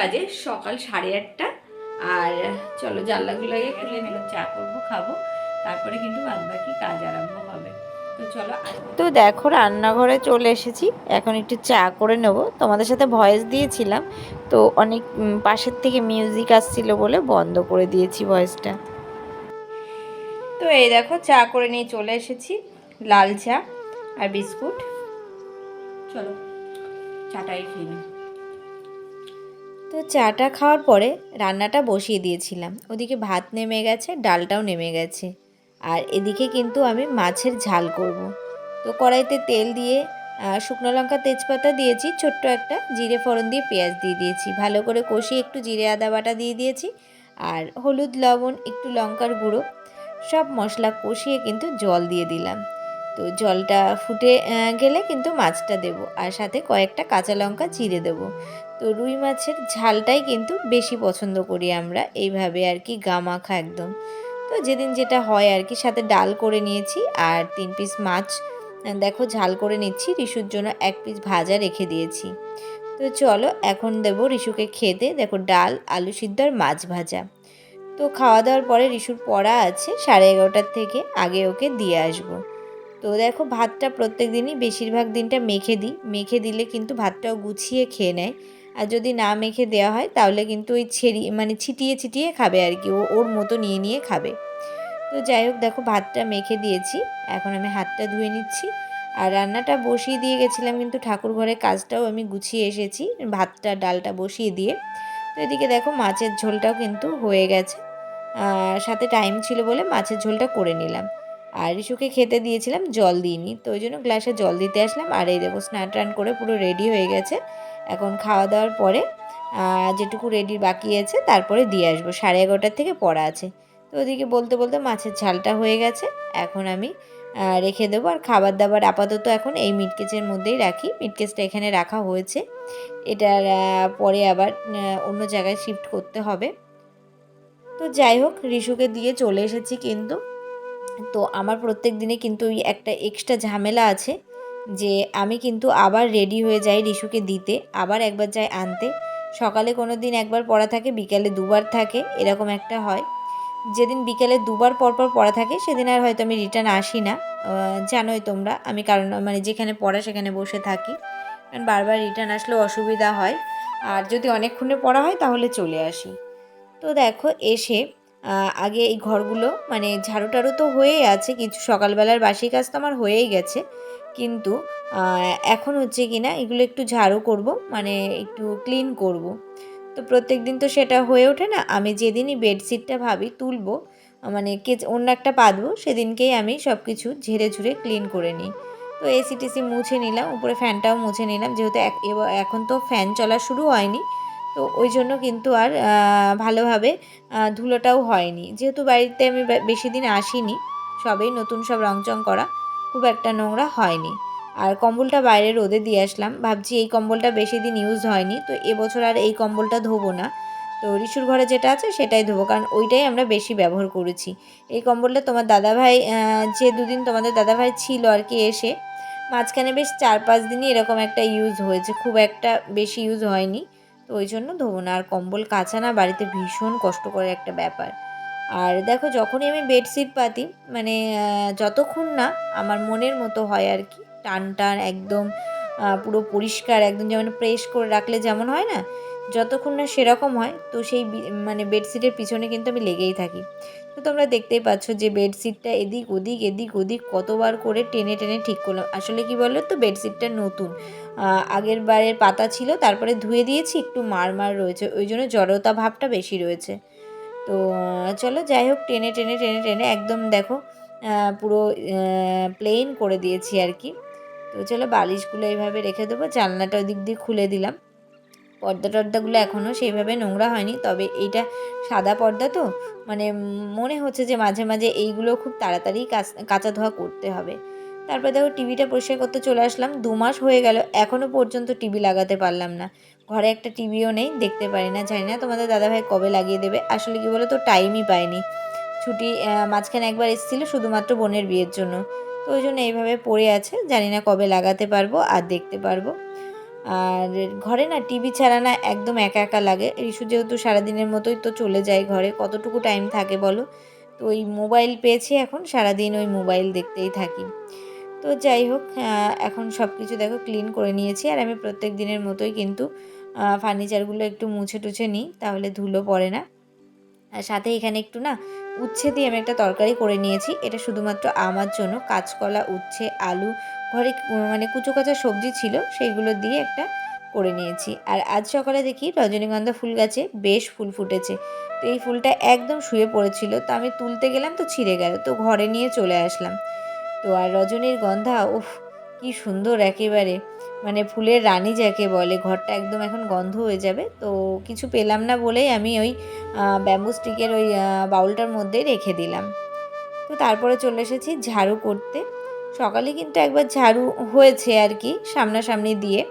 বাজে সকাল সাড়ে আটটা। আর চলো জানলাগুলো আগে খুলে নিল চা করব খাব। তারপরে কিন্তু বাদ বাকি কাজ আরম্ভ হবে। তো চলো তো দেখো রান্নাঘরে চলে এসেছি। এখন একটু চা করে নেব। তোমাদের সাথে ভয়েস দিয়েছিলাম। তো অনেক পাশের থেকে মিউজিক আসছিল বলে বন্ধ করে দিয়েছি ভয়েসটা। তো এই দেখো চা করে নিয়ে চলে এসেছি। লাল চা আর বিস্কুট। চলো চাটাই খেয়ে নিই। তো চাটা খাওয়ার পরে রান্নাটা বসিয়ে দিয়েছিলাম। ওদিকে ভাত নেমে গেছে, ডালটাও নেমে গেছে। আর এদিকে কিন্তু আমি মাছের ঝাল করব। তো কড়াইতে তেল দিয়ে শুকনো লঙ্কা, তেজপাতা দিয়েছি, ছোট্ট একটা জিরে ফোড়ন দিয়ে পেঁয়াজ দিয়ে দিয়েছি। ভালো করে কষিয়ে একটু জিরে আদা বাটা দিয়ে দিয়েছি। আর হলুদ, লবণ, একটু লঙ্কার গুঁড়ো, সব মশলা কষিয়ে কিন্তু জল দিয়ে দিলাম। তো জলটা ফুটে গেলে কিন্তু মাছটা দেবো। আর সাথে কয়েকটা কাঁচা লঙ্কা চিড়ে দেবো। তো রুই মাছের ঝালটাই কিন্তু বেশি পছন্দ করি আমরা। এইভাবে আর কি গামাখা একদম। তো যেদিন যেটা হয় আর কি, সাথে ডাল করে নিয়েছি আর তিন পিস মাছ। দেখো ঝাল করে নিচ্ছি, রিশুর জন্য এক পিস ভাজা রেখে দিয়েছি। তো চলো, এখন দেবো রিশুকে খেতে। দেখো ডাল, আলু সিদ্ধ আর মাছ ভাজা। তো খাওয়া দাওয়ার পরে রিশুর পড়া আছে, সাড়ে এগারোটার থেকে আগে ওকে দিয়ে আসব। তো দেখো ভাতটা প্রত্যেক দিনই, বেশিরভাগ দিনটা মেখে দিই। মেখে দিলে কিন্তু ভাতটাও গুছিয়ে খেয়ে নেয়। আর যদি না মেখে দেওয়া হয়, তাহলে কিন্তু ওই ছেড়ি মানে ছিটিয়ে ছিটিয়ে খাবে আর কি, ও, ওর মতো নিয়ে নিয়ে খাবে। তো যাই হোক, দেখো ভাতটা মেখে দিয়েছি, এখন আমি হাতটা ধুয়ে নিচ্ছি। আর রান্নাটা বসিয়ে দিয়ে গেছিলাম, কিন্তু ঠাকুর ঘরের কাজটাও আমি গুছিয়ে এসেছি, ভাতটা, ডালটা বসিয়ে দিয়ে। তো এদিকে দেখো মাছের ঝোলটাও কিন্তু হয়ে গেছে। সাথে টাইম ছিল বলে মাছের ঝোলটা করে নিলাম। আর রিশুকে খেতে দিয়েছিলাম জল দিইনি, তো ওই জন্য গ্লাসে জল দিতে আসলাম। আর এই দেখো স্নান টান করে পুরো রেডি হয়ে গেছে। এখন খাওয়া দাওয়ার পরে যেটুকু রেডি বাকি আছে, তারপরে দিয়ে আসব। সাড়ে এগারোটার থেকে পড়া আছে। তো ওদিকে বলতে বলতে মাছের ঝালটা হয়ে গেছে। এখন আমি রেখে দেবো। আর খাবার দাবার আপাতত এখন এই মিটকেচের মধ্যেই রাখি। মিটকেচটা এখানে রাখা হয়েছে। এটার পরে আবার অন্য জায়গায় শিফট করতে হবে। তো যাই হোক, রিশুকে দিয়ে চলে এসেছি কিন্তু। তো আমার প্রত্যেক দিনে কিন্তু ওই একটা এক্সট্রা ঝামেলা আছে। যে আমি কিন্তু আবার রেডি হয়ে যাই রিশুকে দিতে, আবার একবার যাই আনতে। সকালে কোনো দিন একবার পড়া থাকে, বিকালে দুবার থাকে, এরকম একটা হয়। যেদিন বিকেলে দুবার পর পর পড়া থাকে, সেদিন আর হয়তো আমি রিটার্ন আসি না। জানোই তোমরা, আমি কারণ মানে যেখানে পড়া সেখানে বসে থাকি। কারণ বারবার রিটার্ন আসলেও অসুবিধা হয়। আর যদি অনেকক্ষণে পড়া হয়, তাহলে চলে আসি। তো দেখো, এসে আগে এই ঘরগুলো মানে ঝাড়ু টাড়ু তো হয়েই আছে, কিছু সকালবেলার বাসি কাজ তো আমার হয়েই গেছে। কিন্তু এখন হচ্ছে কি না, এগুলো একটু ঝাড়ু করব মানে একটু ক্লিন করব। তো প্রত্যেক দিন তো সেটা হয়ে ওঠে না, আমি যেদিনই বেডশিটটা ভাবি তুলবো মানে কে অন্য একটা পাতবো, সেদিনকেই আমি সব কিছু ঝেড়ে ঝুড়ে ক্লিন করে নিই। তো এসি টেসি মুছে নিলাম, উপরে ফ্যানটাও মুছে নিলাম, যেহেতু এখন তো ফ্যান চলা শুরু হয়নি, তো ওই জন্য কিন্তু আর ভালোভাবে ধুলোটাও হয়নি। যেহেতু বাড়িতে আমি বেশি দিন আসিনি, সবেই নতুন সব রংচং করা খুব একটা নোংরা হয়নি। আর কম্বলটা বাইরে রোদে দিয়ে আসলাম। ভাবছি এই কম্বলটা বেশি দিন ইউজ হয়নি, তো এবছর আর এই কম্বলটা ধোবো না। তো রিশুর ঘরে যেটা আছে সেটাই ধোবো, কারণ ওইটাই আমরা বেশি ব্যবহার করেছি। এই কম্বলটা তোমার দাদাভাই যে দুদিন তোমাদের দাদাভাই ছিল আর কি এসে, মাঝখানে বেশ চার পাঁচ দিনই এরকম একটা ইউজ হয়েছে, খুব একটা বেশি ইউজ হয়নি। তো ওই জন্য ধোবো না। আর কম্বল কাঁচা না, বাড়িতে ভীষণ কষ্টকর একটা ব্যাপার। আর দেখো যখনই আমি বেডশিট পাতি মানে যতক্ষণ না আমার মনের মতো হয় আর কি, টান টান একদম পুরো পরিষ্কার, একদম যেমন প্রেস করে রাখলে যেমন হয় না, যতক্ষণ না সেরকম হয়, তো সেই মানে বেডশিটের পিছনে কিন্তু আমি লেগেই থাকি। তো তোমরা দেখতেই পাচ্ছ যে বেডশিটটা এদিক ওদিক এদিক ওদিক কতবার করে টেনে টেনে ঠিক করলাম। আসলে কি বলো তো, বেডশিটটা নতুন। আগের বারের পাতা ছিল, তারপরে ধুয়ে দিয়েছি, একটু মার মার রয়েছে, ওই জন্য জড়তা ভাবটা বেশি রয়েছে। তো চলো যাই হোক, টেনে টেনে টেনে টেনে একদম দেখো পুরো প্লেন করে দিয়েছি আর কি। তো চলো বালিশগুলো এইভাবে রেখে দেবো, জানলাটা ওদিক দিয়ে খুলে দিলাম। পর্দা টর্দাগুলো এখনও সেইভাবে নোংরা হয়নি, তবে এইটা সাদা পর্দা তো মানে মনে হচ্ছে যে মাঝে মাঝে এইগুলো খুব তাড়াতাড়ি কাচ- কাচা ধোয়া করতে হবে। তারপরে দেখো টিভিটা পরিষ্কার করতে চলে আসলাম, দু মাস হয়ে গেল, এখনও পর্যন্ত টিভি লাগাতে পারলাম না। ঘরে একটা টিভিও নেই, দেখতে পারি না, জানি না তোমাদের দাদাভাই কবে লাগিয়ে দেবে। আসলে কি বলো তো টাইমই পাইনি। ছুটি মাঝখানে একবার এসেছিল শুধুমাত্র বোনের বিয়ের জন্য। তো ওই জন্য এইভাবে পড়ে আছে, জানি না কবে লাগাতে পারব আর দেখতে পারব। আর ঘরে না, টিভি ছাড়া না একদম একা একা লাগে। রিশু যেহেতু সারাদিনের মতোই তো চলে যায় ঘরে, কতটুকু টাইম থাকে বলো? তো ওই মোবাইল পেয়েছি এখন, সারাদিন ওই মোবাইল দেখতেই থাকি। তো যাই হোক এখন সব কিছু দেখো ক্লিন করে নিয়েছি। আর আমি প্রত্যেক দিনের মতোই কিন্তু ফার্নিচারগুলো একটু মুছে টুছে নিই, তাহলে ধুলো পড়ে না। আর সাথে এখানে একটু না উচ্ছে দিয়ে আমি একটা তরকারি করে নিয়েছি। এটা শুধুমাত্র আমার জন্য। কাঁচকলা, উচ্ছে, আলু, ঘরে মানে কুচো কাঁচা সবজি ছিল, সেইগুলো দিয়ে একটা করে নিয়েছি। আর আজ সকালে দেখি রজনীগন্ধা ফুল গাছে বেশ ফুল ফুটেছে। তো এই ফুলটা একদম শুয়ে পড়েছিল। তো আমি তুলতে গেলাম, তো ছিঁড়ে গেল। তো ঘরে নিয়ে চলে আসলাম। তো আর রজনীর গন্ধা, উফ, কি সুন্দর একেবারে। মানে ফুলের রানী যাকে বলে, ঘরটা একদম এখন গন্ধ হয়ে যাবে। তো কিছু পেলাম না বলেই আমি ওই ব্যাম্বু স্টিকের ওই বাউলটার মধ্যেই রেখে দিলাম। তো তারপরে চলে এসেছি ঝাড়ু করতে। সকালে কিন্তু একবার ঝাড়ু হয়েছে আর কি, সামনাসামনি দিয়ে।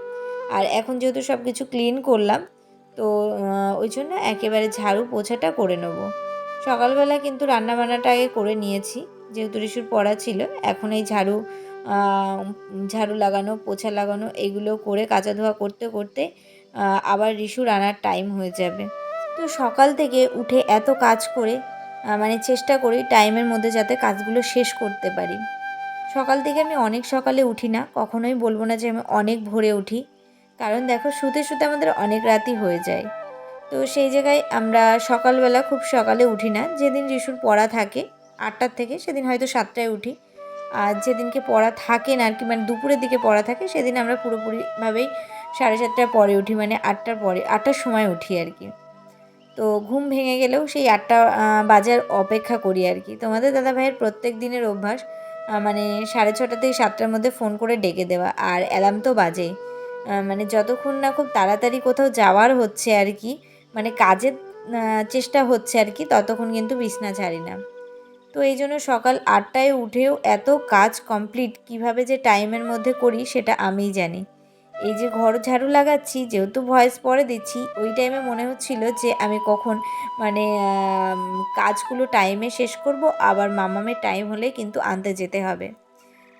আর এখন যেহেতু সব কিছু ক্লিন করলাম, তো ওই জন্য একেবারে ঝাড়ু পোছাটা করে নেব। সকালবেলা কিন্তু রান্নাবান্নাটা আগে করে নিয়েছি, যেহেতু রিসুর পড়া ছিল। এখন এই ঝাড়ু ঝাড়ু লাগানো, পোছা লাগানো, এগুলো করে কাচা ধোয়া করতে করতে আবার রিসুর আনার টাইম হয়ে যাবে। তো সকাল থেকে উঠে এত কাজ করে মানে চেষ্টা করি টাইমের মধ্যে যাতে কাজগুলো শেষ করতে পারি। সকাল থেকে আমি অনেক সকালে উঠি না, কখনোই বলব না যে আমি অনেক ভোরে উঠি। কারণ দেখো, শুতে শুতে আমাদের অনেক রাতই হয়ে যায়। তো সেই জায়গায় আমরা সকালবেলা খুব সকালে উঠি না। যেদিন রিসুর পড়া থাকে, আটটার থেকে, সেদিন হয়তো সাতটায় উঠি। আর যেদিনকে পড়া থাকে না আর কি মানে দুপুরের দিকে পড়া থাকে, সেদিন আমরা পুরোপুরিভাবেই সাড়ে সাতটার পরে উঠি মানে আটটার পরে, আটটার সময় উঠি আর কি তো ঘুম ভেঙে গেলেও সেই আটটা বাজার অপেক্ষা করি আর কি তোমাদের দাদা ভাইয়ের প্রত্যেক দিনের অভ্যাস মানে সাড়ে ছটা থেকে সাতটার মধ্যে ফোন করে ডেকে দেওয়া, আর অ্যালার্ম তো বাজেই। মানে যতক্ষণ না খুব তাড়াতাড়ি কোথাও যাওয়ার হচ্ছে আর কি মানে কাজের চেষ্টা হচ্ছে আর কি ততক্ষণ কিন্তু বিছনা ছাড়ি না। তো এই জন্য সকাল আটটায় উঠেও এত কাজ কমপ্লিট কীভাবে যে টাইমের মধ্যে করি সেটা আমিই জানি। এই যে ঘর ঝাড়ু লাগাচ্ছি, যেহেতু ভয়েস পরে দিচ্ছি, ওই টাইমে মনে হচ্ছিল যে আমি কখন মানে কাজগুলো টাইমে শেষ করব, আবার মামামের টাইম হলে কিন্তু আনতে যেতে হবে।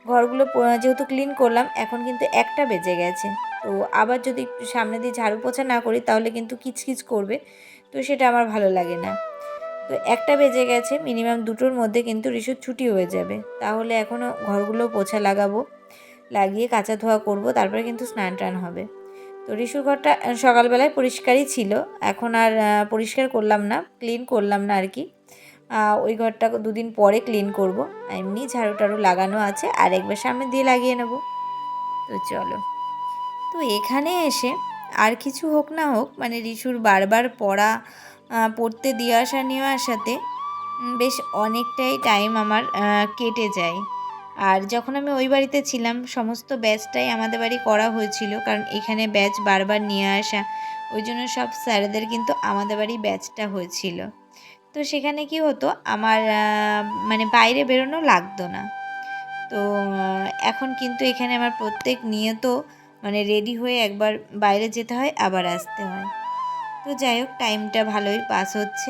ঘরগুলো যেহেতু ক্লিন করলাম, এখন কিন্তু একটা বেজে গেছে। তো আবার যদি একটু সামনে দিয়ে ঝাড়ু পোছা না করি, তাহলে কিন্তু কিচকিচ করবে। তো সেটা আমার ভালো লাগে না। তো একটা বেজে গেছে মিনিমাম দুটোর মধ্যে কিন্তু রিসুর ছুটি হয়ে যাবে। তাহলে এখনও ঘরগুলো পোছা লাগাবো, লাগিয়ে কাঁচা ধোয়া করব, তারপরে কিন্তু স্নান টান হবে। তো রিসুর ঘরটা সকালবেলায় পরিষ্কারই ছিল, এখন আর পরিষ্কার করলাম না ক্লিন করলাম না আর কি। ওই ঘরটা দুদিন পরে ক্লিন করব এমনি ঝাড়ু টাড়ু লাগানো আছে, আর একবার সামনে দিয়ে লাগিয়ে নেব। তো চলো। তো এখানে এসে আর কিছু হোক না হোক মানে রিসুর বারবার পড়া পড়তে দিয়ে আসা নিয়ে আসাতে বেশ অনেকটাই টাইম আমার কেটে যায়। আর যখন আমি ওই বাড়িতে ছিলাম, সমস্ত ব্যাচটাই আমাদের বাড়ি করা হয়েছিল, কারণ এখানে ব্যাচ বারবার নিয়ে আসা, ওই জন্য সব স্যারেদের কিন্তু আমাদের বাড়ি ব্যাচটা হয়েছিল। তো সেখানে কি হতো, আমার মানে বাইরে বেরোনো লাগতো না। তো এখন কিন্তু এখানে আমার প্রত্যেক নিয়ত মানে রেডি হয়ে একবার বাইরে যেতে হয়, আবার আসতে হয়। তো যাই হোক টাইমটা ভালোই পাস হচ্ছে।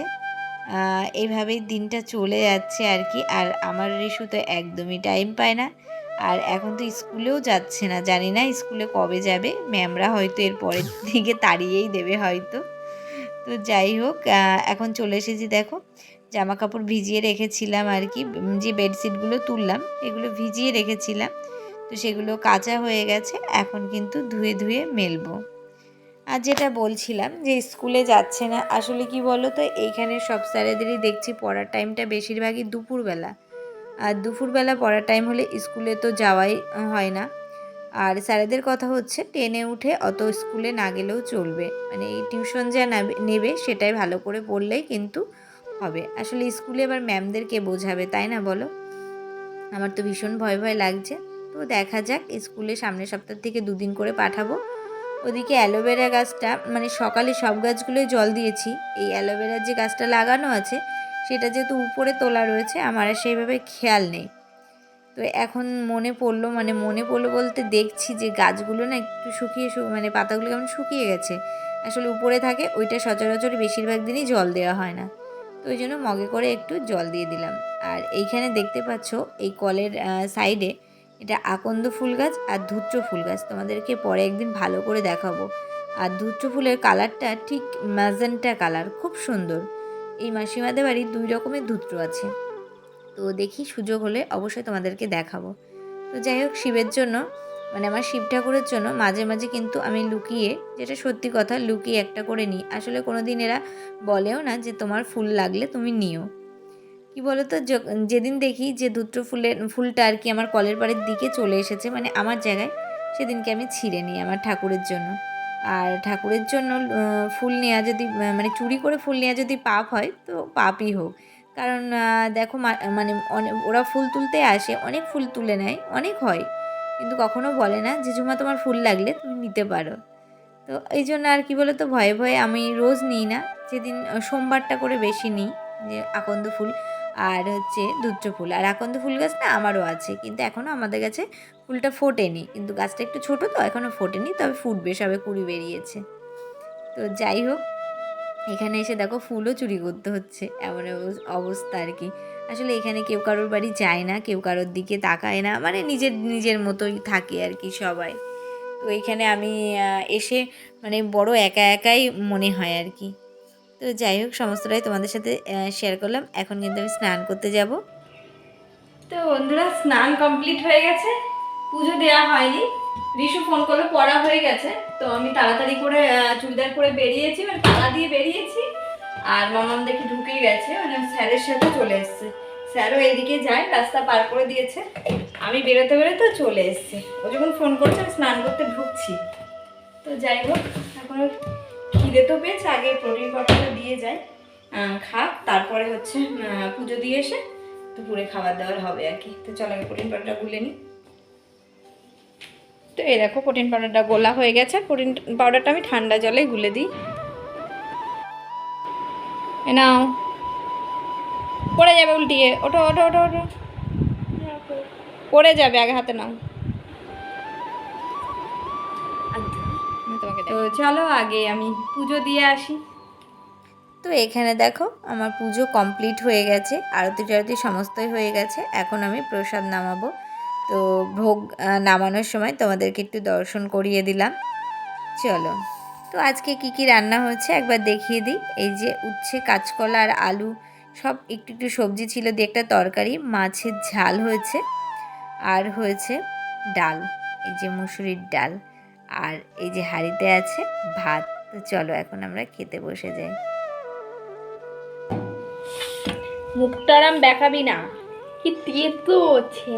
এইভাবেই দিনটা চলে যাচ্ছে আর কি। আর আমার রিশু তো একদমই টাইম পায় না। আর এখন তো স্কুলেও যাচ্ছে না, জানি না স্কুলে কবে যাবে। ম্যামরা হয়তো এর পরের দিকে তাড়িয়েই দেবে হয়তো। তো যাই হোক এখন চলে এসেছি দেখো। জামা কাপড় ভিজিয়ে রেখেছিলাম আর কি। যে বেডশিটগুলো তুললাম, এগুলো ভিজিয়ে রেখেছিলাম। তো সেগুলো কাঁচা হয়ে গেছে। এখন কিন্তু ধুয়ে ধুয়ে মেলবো। আর যেটা বলছিলাম যে স্কুলে যাচ্ছে না, আসলে কি বলো তো এইখানে সব স্যারেদেরই দেখছি পড়ার টাইমটা বেশিরভাগই দুপুরবেলা। আর দুপুরবেলা পড়ার টাইম হলে স্কুলে তো যাওয়াই হয় না। আর স্যারেদের কথা হচ্ছে, টেনে উঠে অত স্কুলে না গেলেও চলবে। মানে এই টিউশন যা নাবে- সেটাই ভালো করে পড়লেই কিন্তু হবে। আসলে স্কুলে এবার ম্যামদেরকে বোঝাবে, তাই না বলো? আমার তো ভীষণ ভয় ভয় লাগছে। তো দেখা যাক, স্কুলে সামনের সপ্তাহ থেকে দুদিন করে পাঠাবো। ওদিকে অ্যালোভেরা গাছটা মানে সকালে সব গাছগুলোই জল দিয়েছি। এই অ্যালোভেরার যে গাছটা লাগানো আছে, সেটা যেহেতু উপরে তোলা রয়েছে, আমার আর সেইভাবে খেয়াল নেই। তো এখন মনে পড়ল মানে মনে পড়ল বলতে দেখছি যে গাছগুলো না একটু শুকিয়ে মানে পাতাগুলো কেমন শুকিয়ে গেছে। আসলে উপরে থাকে, ওইটা সচরাচর বেশিরভাগ দিনই জল দেওয়া হয় না। তো ওই জন্য মগে করে একটু জল দিয়ে দিলাম। আর এইখানে দেখতে পাচ্ছ, এই কলের সাইডে এটা আকন্দ ফুল গাছ আর ধূত্র ফুল গাছ। তোমাদেরকে পরে একদিন ভালো করে দেখাবো। আর ধূত্র ফুলের কালারটা ঠিক ম্যাজেন্টা কালার, খুব সুন্দর। এই মাসিমাদের বাড়ি দুই রকমের ধূত্র আছে। তো দেখি সুযোগ হলে অবশ্যই তোমাদেরকে দেখাবো। তো যাই হোক, শিবের জন্য মানে আমার শিব ঠাকুরের জন্য মাঝে মাঝে কিন্তু আমি লুকিয়ে, যেটা সত্যি কথা, লুকিয়ে একটা করে নিই। আসলে কোনো দিন এরা বলেও না যে তোমার ফুল লাগলে তুমি নিও। কি বলতো? য- যেদিন দেখি যে দুটো ফুলের ফুলটা আর কি আমার কলের পাড়ের দিকে চলে এসেছে মানে আমার জায়গায়, সেদিনকে আমি ছিঁড়ে নিই আমার ঠাকুরের জন্য। আর ঠাকুরের জন্য ফুল নেওয়া যদি মানে চুরি করে ফুল নেওয়া যদি পাপ হয়, তো পাপই হোক। কারণ দেখো মানে ওরা ফুল তুলতে আসে, অনেক ফুল তুলে নেয়, অনেক হয়। কিন্তু কখনো বলে না যে জুমা তোমার ফুল লাগলে তুমি নিতে পারো। তো এই জন্য আর কি বলো তো ভয়ে ভয়ে আমি রোজ নিই না। যেদিন সোমবারটা করে বেশি নিই, যে আকন্দ ফুল। আর হচ্ছে দুত্র ফুল। আর আকন্দ ফুল গাছ না আমারও আছে, কিন্তু এখনও আমাদের কাছে ফুলটা ফোটেনি। কিন্তু গাছটা একটু ছোট তো এখনও ফোটেনি, তবে ফুটবে সবে কুড়ি বেরিয়েছে। তো যাই হোক, এখানে এসে দেখো ফুলও চুরি করতে হচ্ছে, এমন অবস- অবস্থা আর কি। আসলে এখানে কেউ কারোর বাড়ি যায় না, কেউ কারোর দিকে তাকায় না মানে নিজের নিজের মতোই থাকে আর কি সবাই। তো এখানে আমি এসে মানে বড় একা একাই মনে হয় আর কি। তো যাই হোক, সমস্তটাই তোমাদের সাথে শেয়ার করলাম। এখন কিন্তু আমি স্নান করতে যাব। তো বন্ধুরা, স্নান কমপ্লিট হয়ে গেছে। পুজো দেওয়া হয়নি। রিশু ফোন করল, পড়া হয়ে গেছে। তো আমি তাড়াতাড়ি করে চুড়িদার করে বেরিয়েছি মানে তালা দিয়ে বেরিয়েছি। আর মামাম দেখি ঢুকেই গেছে মানে স্যারের সাথে চলে এসছে। স্যারও এদিকে যায়, রাস্তা পার করে দিয়েছে। আমি বেরোতে বেরোতে চলে এসছে। ও যখন ফোন করছে, আমি স্নান করতে ঢুকছি। তো যাই হোক, এখন খিদে তো পেয়েছে, আগে প্রোটিন পাউডারটা দিয়ে যায় খাক, তারপরে হচ্ছে পুজো দিয়ে এসে দুপুরে খাবার দাবার হবে আর কি। তো চলো আগে প্রোটিন পাউডারটা গুলে নিই। তো এই দেখো প্রোটিন পাউডারটা গোলা হয়ে গেছে। প্রোটিন পাউডারটা আমি ঠান্ডা জলে গুলে দিই। এ নাও। পড়ে যাবে উল্টিয়ে। ওঠো ওঠো ওঠো ওঠো। পড়ে যাবে, আগে হাতে নাও। তো চলো আগে আমি পুজো দিয়ে আসি। তো এখানে দেখো আমার পুজো কমপ্লিট হয়ে গেছে, আরতি টারতি সমস্তই হয়ে গেছে, এখন আমি প্রসাদ নামাবো। তো ভোগ নামানোর সময় তোমাদেরকে একটু দর্শন করিয়ে দিলাম। চলো, তো আজকে কি কি রান্না হয়েছে একবার দেখিয়ে দিই। এই যে উচ্ছে, কাঁচকলা আর আলু সব একটু একটু সবজি ছিল দিয়ে একটা তরকারি, মাছের ঝাল হয়েছে। আর হয়েছে ডাল, এই যে মুসুরির ডাল। আর এই যে হাঁড়িতে আছে ভাত তো চলো এখন আমরা খেতে বসে যাই। মুখটারাম দেখাবি না। কি তেতো হচ্ছে।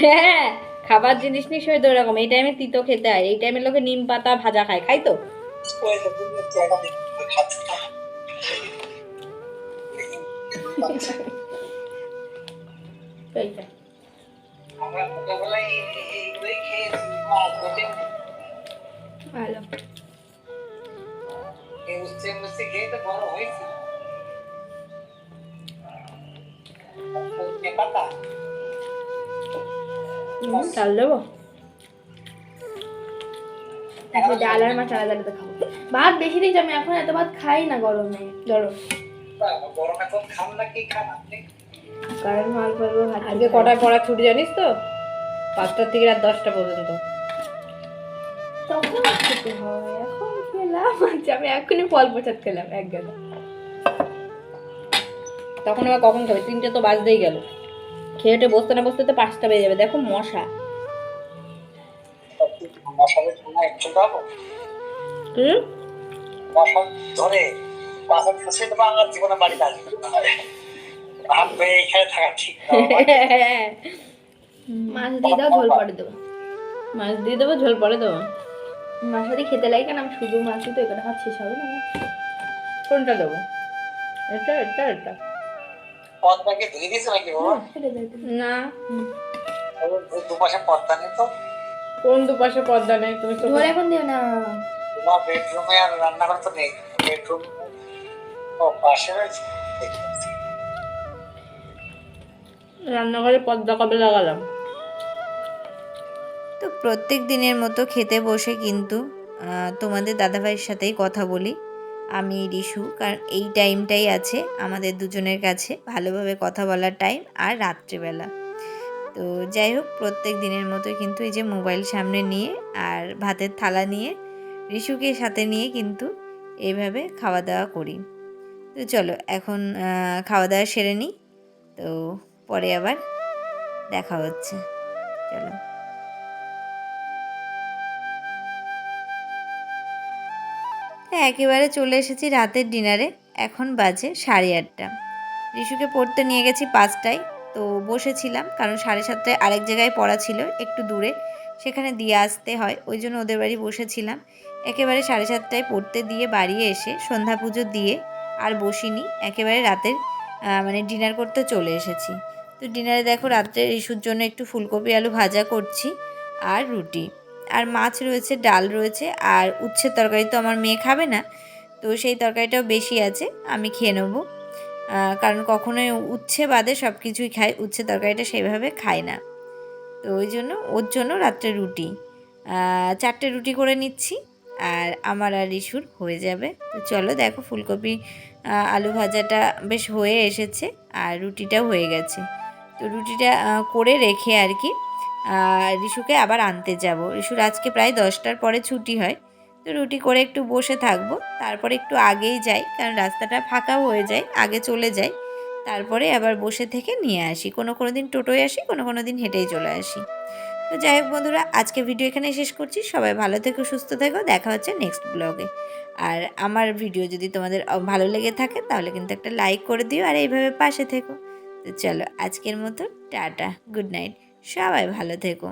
হ্যাঁ খাবার জিনিস নিশ্চয়ই তো এরকম। এই টাইমে তিতো খেতে হয়। এই টাইমে লোকে নিম পাতা ভাজা খায়। খাই তো। এইটা আমরা ছোটবেলায় এই- এইগুলোই খেয়েছি ভালো। দেবো। এখন ডাল আর মাছ আলাদা আলাদা খাব। ভাত বেশি দিয়েছি আমি এখন এত ভাত খাই না গরমে ধরো কারণ মাল পাবো আজকে কটায় পড়া ছুটি জানিস তো? পাঁচটার থেকে রাত দশটা পর্যন্ত। তখন খেতে হয় এখন খেলাম আচ্ছা আমি এখনই ফল প্রসাদ খেলাম এক গেল তখন আবার কখন খাবে? তিনটে তো বাজতেই গেল। খেয়ে উঠে বসতে না বসতে তো পাঁচটা বেজে যাবে। দেখো মশা। হুম? ধরে জীবনে বাড়িতে আসবে। এখানে থাকা ঠিক মাছ দিয়ে দাও ঝোল পরে দেবো। মাছ দিয়ে দেবো ঝোল পরে দেবো। মাছ যদি খেতে লাগে কেন আমি শুধু মাছই তো এখানে ভাত শেষ হবে না। কোনটা দেবো? এটা এটা এটা। পদ্মাকে ধুয়ে দিয়েছে নাকি বাবা? ফেলে দেয় তুমি। না। দুপাশে পদ্মা নেই তো? কোন দুপাশে পর্দা নেই? তুমি তো এখন দিও না। বেডরুমে আর রান্নাঘর তো নেই। বেডরুম ও পাশে রয়েছে। রান্নাঘরে পর্দা কবে লাগালাম? তো প্রত্যেক দিনের মতো খেতে বসে কিন্তু তোমাদের দাদাভাইয়ের সাথেই কথা বলি। আমি রিশু, কারণ এই টাইমটাই আছে আমাদের দুজনের কাছে ভালোভাবে কথা বলার টাইম আর রাত্রিবেলা। তো যাই হোক, প্রত্যেক দিনের মতো কিন্তু এই যে মোবাইল সামনে নিয়ে আর ভাতের থালা নিয়ে, রিশুকে সাথে নিয়ে কিন্তু এইভাবে খাওয়া দাওয়া করি। তো চলো, এখন খাওয়া দাওয়া সেরে নিই। তো পরে আবার দেখা হচ্ছে। চলো। একেবারে চলে এসেছি রাতের ডিনারে এখন বাজে সাড়ে আটটা। রিশুকে পড়তে নিয়ে গেছি পাঁচটায়। তো বসেছিলাম, কারণ সাড়ে সাতটায় আরেক জায়গায় পড়া ছিল, একটু দূরে। সেখানে দিয়ে আসতে হয়, ওই জন্য ওদের বাড়ি বসেছিলাম। একেবারে সাড়ে সাতটায় পড়তে দিয়ে বাড়ি এসে সন্ধ্যা পুজো দিয়ে আর বসিনি, একেবারে রাতের মানে ডিনার করতে চলে এসেছি। তো ডিনারে দেখো রাত্রে রিশুর জন্য একটু ফুলকপি, আলু ভাজা করছি আর রুটি। আর মাছ রয়েছে, ডাল রয়েছে, আর উচ্ছের তরকারি তো আমার মেয়ে খাবে না, তো সেই তরকারিটাও বেশি আছে, আমি খেয়ে নেব। কারণ কখনোই উচ্ছে বাদে সব কিছুই খাই, উচ্ছে তরকারিটা সেইভাবে খায় না। তো ওই জন্য, ওর জন্য রাত্রে রুটি। চারটে রুটি করে নিচ্ছি, আর আমার আর ইস্যুর হয়ে যাবে। তো চলো দেখো, ফুলকপি আলু ভাজাটা বেশ হয়ে এসেছে, আর রুটিটাও হয়ে গেছে। তো রুটিটা করে রেখে আর কি রিশুকে আবার আনতে যাব। রিশুর আজকে প্রায় দশটার পরে ছুটি হয়। তো রুটি করে একটু বসে থাকব। তারপরে একটু আগেই যাই, কারণ রাস্তাটা ফাঁকাও হয়ে যায়, আগে চলে যাই। তারপরে আবার বসে থেকে নিয়ে আসি। কোনো কোনো দিন টোটোয় আসি, কোনো কোনো দিন হেঁটেই চলে আসি। তো যাই হোক বন্ধুরা, আজকে ভিডিও এখানে শেষ করছি। সবাই ভালো থেকো, সুস্থ থেকো। দেখা হচ্ছে নেক্সট ব্লগে আর আমার ভিডিও যদি তোমাদের ভালো লেগে থাকে, তাহলে কিন্তু একটা লাইক করে দিও। আর এইভাবে পাশে থেকো। তো চলো, আজকের মতো টাটা গুড নাইট সবাই ভালো থেকো।